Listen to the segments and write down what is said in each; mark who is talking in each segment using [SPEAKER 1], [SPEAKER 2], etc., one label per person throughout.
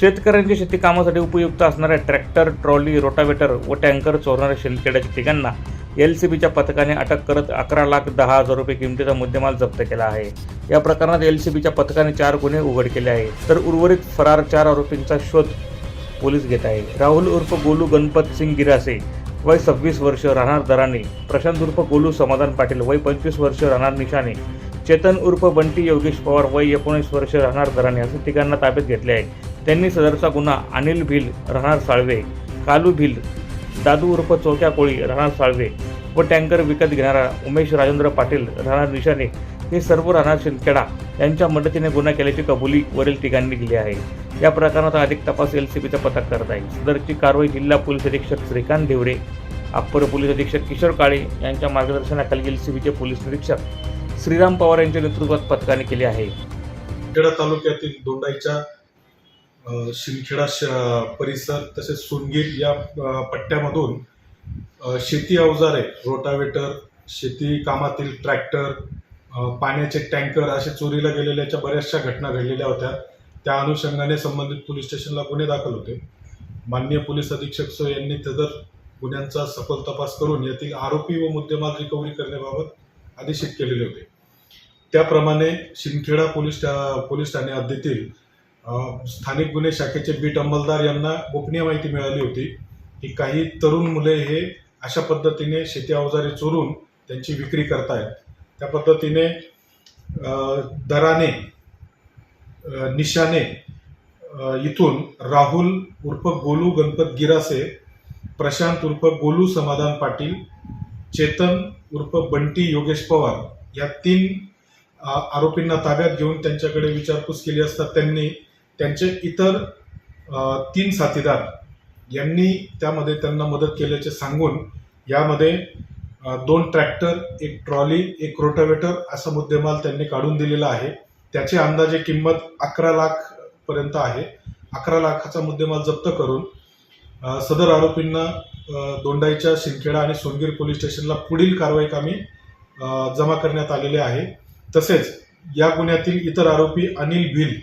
[SPEAKER 1] शेतकऱ्यांच्या शेती कामासाठी उपयुक्त असणाऱ्या ट्रॅक्टर ट्रॉली रोटावेटर व टँकर चोरणाऱ्या शेतकऱ्याच्या तिघांना एल सी बीच्या पथकाने अटक करत अकरा लाख दहा हजार रुपये किमतीचा मुद्देमाल जप्त केला आहे. या प्रकरणात एल सी बीच्या पथकाने चार गुन्हे उघड केले आहेत. तर उर्वरित फरार चार आरोपींचा शोध पोलीस घेत आहे. राहुल उर्फ गोलू गणपत सिंग गिरासे वय सव्वीस वर्ष राहणार दराने. प्रशांत उर्फ गोलू समाधान पाटील वय पंचवीस वर्ष राहणार निशाने. चेतन उर्फ बंटी योगेश पवार वय एकोणीस वर्ष राहणार दराने. असे तिघांना ताब्यात घेतले आहे. त्यांनी सदरचा गुन्हा अनिल भिल राहणार साळवे कालू भिल दादू उर्फ चोक्या कोळी राहणार साळवे व टँकर विकत घेणारा उमेश राजेंद्र पाटील राहणार निशाने हे सर्व राहणार शिंदखेडा. यांच्या मदतीने गुन्हा केल्याची कबुली वरील तिघांनी दिली आहे. या प्रकरणात अधिक तपास एल सी बीचा पथक करत आहे सदरची कारवाई जिल्हा पोलीस अधीक्षक श्रीकांत ढेवरे अप्पर पोलीस अधीक्षक किशोर काळे यांच्या मार्गदर्शनाखाली एल सी बीचे पोलीस निरीक्षक श्रीराम पवार यांच्या नेतृत्वात पथकाने केले आहे.
[SPEAKER 2] खेडा तालुक्यातील दोंडाईच्या शिंदखेडा श- परिसर तसेच सोनगीर या पट्ट्यामधून शेती अवजारे रोटावेटर शेती कामातील ट्रॅक्टर पाण्याचे टँकर असे चोरीला गेलेल्याच्या बऱ्याचशा घटना घडलेल्या होत्या. त्या अनुषंगाने संबंधित पोलीस स्टेशनला गुन्हे दाखल होते. माननीय पोलीस अधीक्षक सो यांनी तदर गुन्ह्यांचा सखोल तपास करून यातील आरोपी व मुद्देमाल रिकव्हरी करण्याबाबत आदेशित केलेले होते. त्याप्रमाणे शिंदखेडा पोलीस ठा- पोलीस ठाणे हद्दीतील स्थानिक गुन्हे शाखेचे बीट अंमलदार यांना गोपनीय माहिती मिळाली होती की काही तरुण मुले हे अशा पद्धतीने शेती अवजारे चोरून त्यांची विक्री करतायत. त्या पद्धतीने दराने निशाने इथून राहुल उर्फ गोलू गणपत गिरासे प्रशांत उर्फ गोलू समाधान पाटील चेतन उर्फ बंटी योगेश पवार या तीन आरोपींना ताब्यात घेऊन त्यांच्याकडे विचारपूस केली असता त्यांनी त्यांचे इतर तीन साथीदार यांनी त्यामध्ये त्यांना मदत केल्याचे सांगून यामध्ये दोन ट्रॅक्टर एक ट्रॉली एक रोटावेटर असा मुद्देमाल त्यांनी काढून दिलेला आहे. त्याची अंदाजे किंमत अकरा लाख पर्यंत आहे. अकरा लाखाचा मुद्देमाल जप्त करून सदर आरोपींना दोंडाईच्या शिंदखेडा आणि सोनगीर पोलीस स्टेशनला पुढील कारवाई कामी जमा करण्यात आलेले आहे. तसेच या गुन्ह्यातील इतर आरोपी अनिल भिल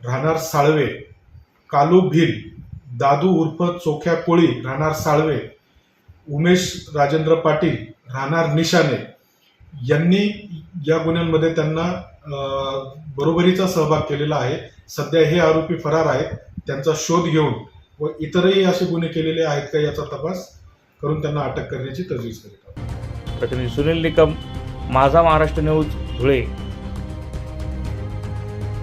[SPEAKER 2] राहणार साळवे कालू भिल दादू उर्फ चोख्या कोळी राहणार साळवे उमेश राजेंद्र पाटील राहणार निशाने. यांनी या गुन्ह्यांमध्ये त्यांना बरोबरीचा सहभाग केलेला आहे. सध्या हे आरोपी फरार आहेत. त्यांचा शोध घेऊन व इतरही असे गुन्हे केलेले आहेत का याचा तपास करून त्यांना अटक करण्याची तजवीज करीत आहोत.
[SPEAKER 1] प्रतिनिधी सुनील निकम माझा महाराष्ट्र न्यूज धुळे.